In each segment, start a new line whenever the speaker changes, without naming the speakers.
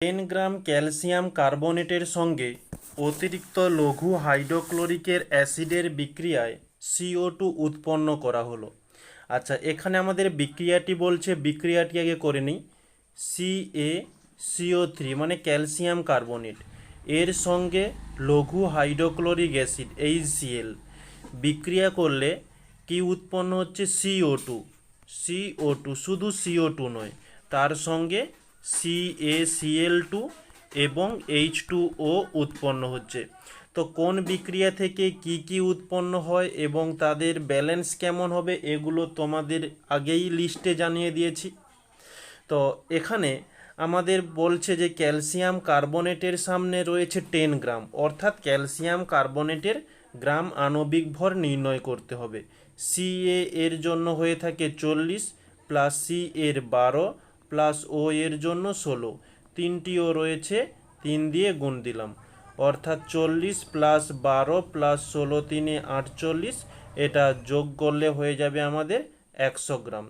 Ten গ্রাম calcium কার্বনেটের সঙ্গে অতিরিক্ত লঘু হাইড্রোক্লোরিকের অ্যাসিডের বিক্রিয়ায় সিও টু উৎপন্ন করা হলো। আচ্ছা এখানে আমাদের বিক্রিয়াটি বলছে, বিক্রিয়াটি আগে করে নিই। সি এ সিও থ্রি মানে ক্যালসিয়াম কার্বনেট। এর সঙ্গে লঘু হাইড্রোক্লোরিক অ্যাসিড এইচসিএল বিক্রিয়া করলে কি উৎপন্ন হচ্ছে সিও টু সিও টু শুধু সিও টু নয়, তার সঙ্গে সি এ সিএল টু এবং এইচ টু ও উৎপন্ন হচ্ছে। তো কোন বিক্রিয়া থেকে কি কি উৎপন্ন হয় এবং তাদের ব্যালেন্স কেমন হবে এগুলো তোমাদের আগেই লিস্টে জানিয়ে দিয়েছি। তো এখানে আমাদের বলছে যে ক্যালসিয়াম কার্বনেটের সামনে রয়েছে টেন গ্রাম, অর্থাৎ ক্যালসিয়াম কার্বনেটের গ্রাম আণবিক ভর নির্ণয় করতে হবে। সি এ এর জন্য হয়ে থাকে চল্লিশ প্লাস সি এর বারো প্লাস ও এর জন্য ষোলো। তিনটিও রয়েছে, তিন দিয়ে গুণ দিলাম। অর্থাৎ চল্লিশ প্লাস বারো প্লাস ষোলো তিনে আটচল্লিশ। এটা যোগ করলে হয়ে যাবে আমাদের একশো গ্রাম।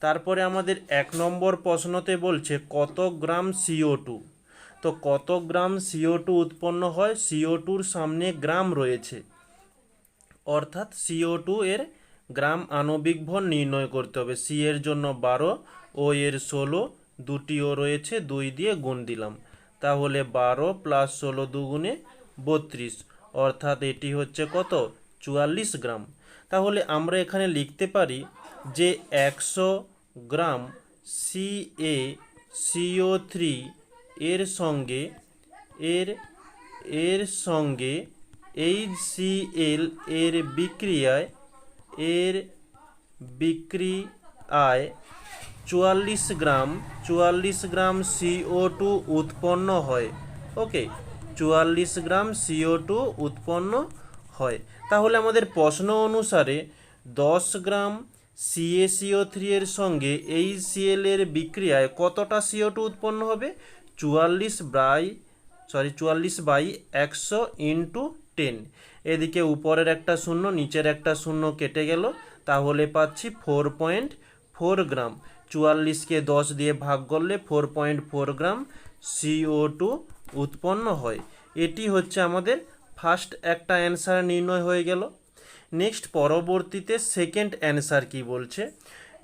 তারপরে আমাদের এক নম্বর প্রশ্নতে বলছে, কত গ্রাম সিও টু তো কত গ্রাম সিও টু উৎপন্ন হয়? সিও টুর সামনে গ্রাম রয়েছে। অর্থাৎ সিও টু এর গ্রাম আণবিক ভর নির্ণয় করতে হবে। সি এর জন্য বারো ও এর ষোলো, দুটিও রয়েছে, দুই দিয়ে গুণ দিলাম। তাহলে বারো প্লাস ষোলো দুগুণে বত্রিশ, অর্থাৎ এটি হচ্ছে কত? চুয়াল্লিশ গ্রাম। তাহলে আমরা এখানে লিখতে পারি যে একশো gram C A CO three এর সঙ্গে, এর এর সঙ্গে এইচ সি এল এর বিক্রিয়ায় এর বিক্রিয়ায় চুয়াল্লিশ গ্রাম চুয়াল্লিশ গ্রাম সিও টু উৎপন্ন হয়। ওকে চুয়াল্লিশ গ্রাম সিও টু উৎপন্ন হয়। তাহলে আমাদের প্রশ্ন অনুসারে দশ গ্রাম সিএসিও থ্রি এর সঙ্গে এই সিএল এর বিক্রিয়ায় কতটা সিও টু উৎপন্ন হবে? চুয়াল্লিশ বাই সরি চুয়াল্লিশ বাই একশো ইন্টু টেন। এদিকে উপরের একটা শূন্য, নিচের একটা শূন্য কেটে গেল। তাহলে পাচ্ছি ফোর পয়েন্ট ফোর গ্রাম চুয়াল্লিশকে দশ দিয়ে ভাগ করলে four point four gram CO two উৎপন্ন হয়। এটি হচ্ছে আমাদের ফার্স্ট একটা অ্যান্সার নির্ণয় হয়ে গেল। নেক্সট পরবর্তীতে সেকেন্ড অ্যান্সার কি বলছে?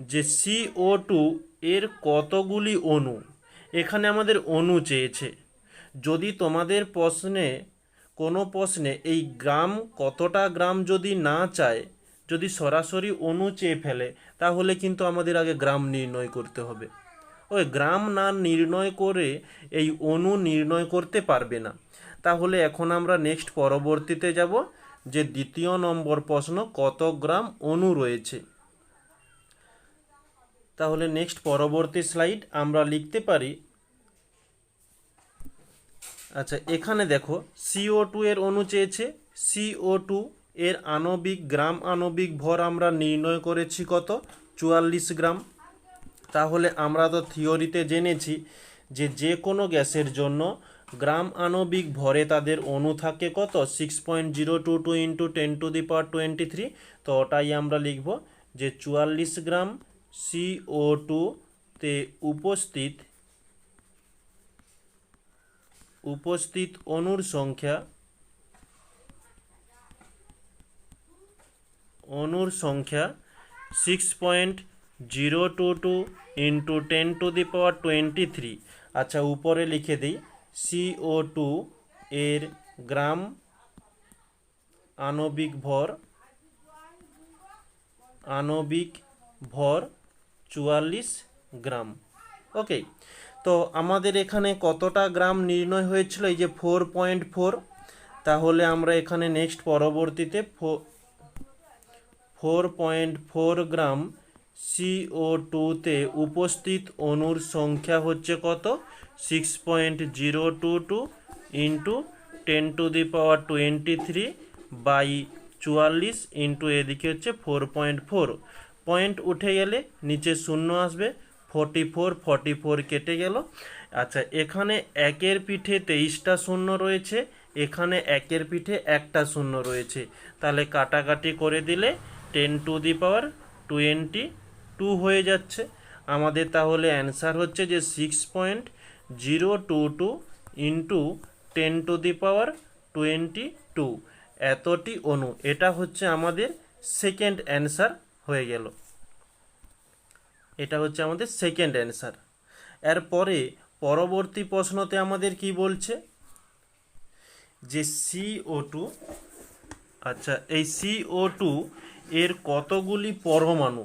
যে সিও টু এর কতগুলি অণু? এখানে আমাদের অণু চেয়েছে। যদি তোমাদের প্রশ্নে কোনো প্রশ্নে এই গ্রাম কতটা গ্রাম যদি না চায়, যদি সরাসরি অণু চেয়ে ফেলে, তাহলে কিন্তু আমাদের আগে গ্রাম নির্ণয় করতে হবে। ওই গ্রাম না নির্ণয় করে এই অণু নির্ণয় করতে পারবে না। তাহলে এখন আমরা নেক্সট পরবর্তীতে যাব, যে দ্বিতীয় নম্বর প্রশ্ন, কত গ্রাম অণু রয়েছে? তাহলে নেক্সট পরবর্তী স্লাইড আমরা লিখতে পারি আচ্ছা এখানে দেখো সিও টু এর অণু চেয়েছে সিও টু এর আণবিক গ্রাম আণবিক ভর আমরা নির্ণয় করেছি কত? চুয়াল্লিশ গ্রাম। তাহলে আমরা তো থিওরিতে জেনেছি যে যে কোনো গ্যাসের জন্য গ্রাম আণবিক ভরে তাদের অণু থাকে কত? Six point zero two two into ten to the power twenty three তো ওটাই আমরা লিখব যে চুয়াল্লিশ গ্রাম সিও টুতে উপস্থিত উপস্থিত অণুর সংখ্যা অণুর সংখ্যা six point zero two two into ten to the power twenty three আচ্ছা উপরে লিখে দিই সিও টু এর গ্রাম আণবিক ভর আণবিক ভর চুয়াল্লিশ গ্রাম। ওকে তো আমাদের এখানে কতটা গ্রাম নির্ণয় হয়েছিল? এই যে ফোর পয়েন্ট ফোর তাহলে আমরা এখানে নেক্সট পরবর্তীতে four point four gram CO টুতে উপস্থিত অণুর সংখ্যা হচ্ছে কত? Six point zero two two into ten to the power twenty three by চুয়াল্লিশ ইন্টু এদিকে হচ্ছে ফোর পয়েন্ট ফোর পয়েন্ট উঠে গেলে নিচে শূন্য আসবে। ফর্টি ফোর ফর্টি ফোর কেটে গেল। আচ্ছা এখানে একের পিঠে তেইশটা শূন্য রয়েছে, এখানে একের পিঠে একটা শূন্য রয়েছে। তাহলে কাটাকাটি করে দিলে ten to the power twenty two হয়ে যাচ্ছে। আমাদের তাহলে অ্যান্সার হচ্ছে যে six point zero two two into ten to the power twenty two. এতটি অণু এটা হচ্ছে আমাদের সেকেন্ড অ্যান্সার হয়ে গেল। এটা হচ্ছে আমাদের সেকেন্ড অ্যান্সার এরপরে পরবর্তী প্রশ্নতে আমাদের কি বলছে? যে সিও টু আচ্ছা এই সিও টু এর কতগুলি পরমাণু?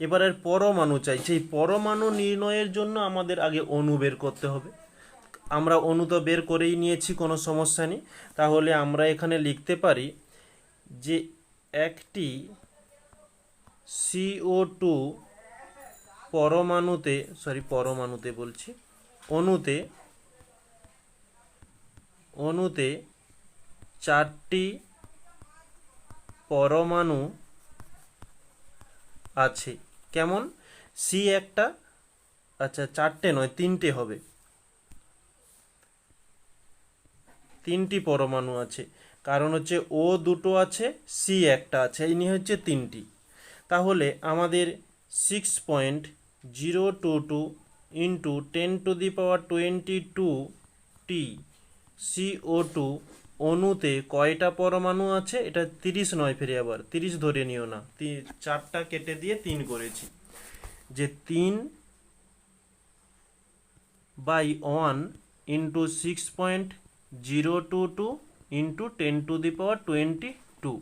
এবার এর পরমাণু চাইছে এই পরমাণু নির্ণয়ের জন্য আমাদের আগে অণু বের করতে হবে। আমরা অণু তো বের করেই নিয়েছি, কোনো সমস্যা নেই। তাহলে আমরা এখানে লিখতে পারি যে একটি সিও টু পরমাণুতে সরি পরমাণুতে বলছি, অণুতে অণুতে চারটি পরমাণু আছে। কেমন? সি একটা আচ্ছা চারটে নয়, তিনটে হবে। তিনটি পরমাণু আছে। কারণ হচ্ছে ও দুটো আছে সি একটা আছে, এই নিয়ে হচ্ছে তিনটি। তাহলে আমাদের six point zero two two into ten to the power twenty two T CO two অণুতে কয়টা পরমাণু আছে? এটা তিরিশ নয় ফিরে আবার তিরিশ ধরে নিও না। চারটা কেটে দিয়ে তিন করেছি। যে তিন by one into six point zero two two into ten to the power twenty two.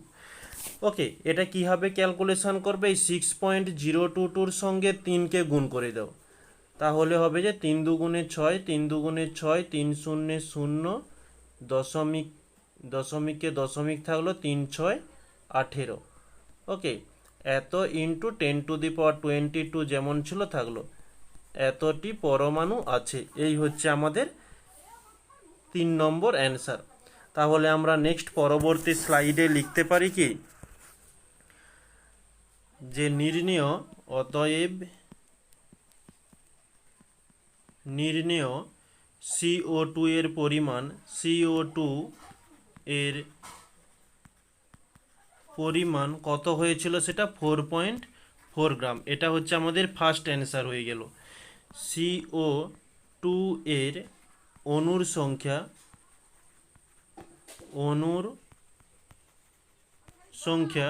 Okay এটা কীভাবে ক্যালকুলেশন করবে? এই সিক্স পয়েন্ট জিরো টু টুর সঙ্গে তিনকে গুণ করে দাও। তাহলে হবে যে তিন দুগুণে ছয়, তিন দুগুণে ছয়, তিন শূন্যে শূন্য, দশমিক, দশমিকে দশমিক থাকল তিন ছয়, আঠেরো। ওকে এত into ten to the power twenty two যেমন ছিল থাকল, এতটি পরমাণু আছে। এই হচ্ছে আমাদের তিন নম্বর অ্যান্সার তাহলে আমরা নেক্সট পরবর্তী স্লাইডে লিখতে পারি কি? যে নির্ণেয়, অতএব নির্ণেয় সিও টু এর পরিমাণ সিও টু এর পরিমাণ কত হয়েছিল সেটা ফোর পয়েন্ট ফোর গ্রাম এটা হচ্ছে আমাদের ফার্স্ট অ্যান্সার হয়ে গেল। সিও টু এর অণুর সংখ্যা অণুর সংখ্যা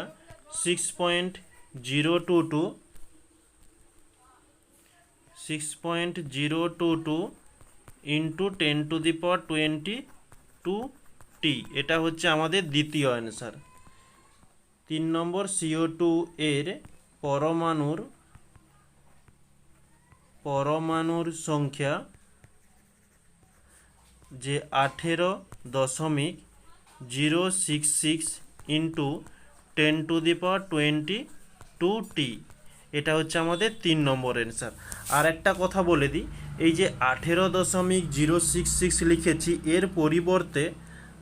six point zero two two six point zero two two into ten to the power twenty two টি এটা হচ্ছে আমাদের দ্বিতীয় অ্যান্সার তিন নম্বর সিও টু এর পরমাণুর পরমাণুর সংখ্যা যে আঠেরো দশমিক zero six six into ten to the power twenty two টি এটা হচ্ছে আমাদের তিন নম্বর অ্যান্সার আর একটা কথা বলে দিই, এই যে আঠেরো দশমিক জিরো সিক্স সিক্স লিখেছি, এর পরিবর্তে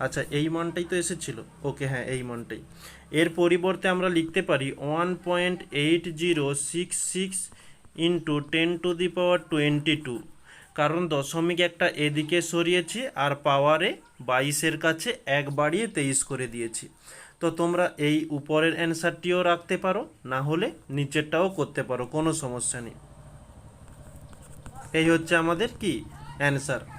আচ্ছা এই মানটাই তো এসেছিল। ওকে হ্যাঁ এই মানটাই। এর পরিবর্তে আমরা লিখতে পারি one point eight zero six six into ten to the power twenty two কারণ দশমিক একটা এদিকে সরিয়েছি, আর পাওয়ারে বাইশের কাছে এক বাড়িয়ে তেইশ করে দিয়েছি। তো তোমরা এই উপরের অ্যান্সারটিও রাখতে পারো, না হলে নিচেরটাও করতে পারো, কোনো সমস্যা নেই। এই হচ্ছে আমাদের কি? অ্যান্সার।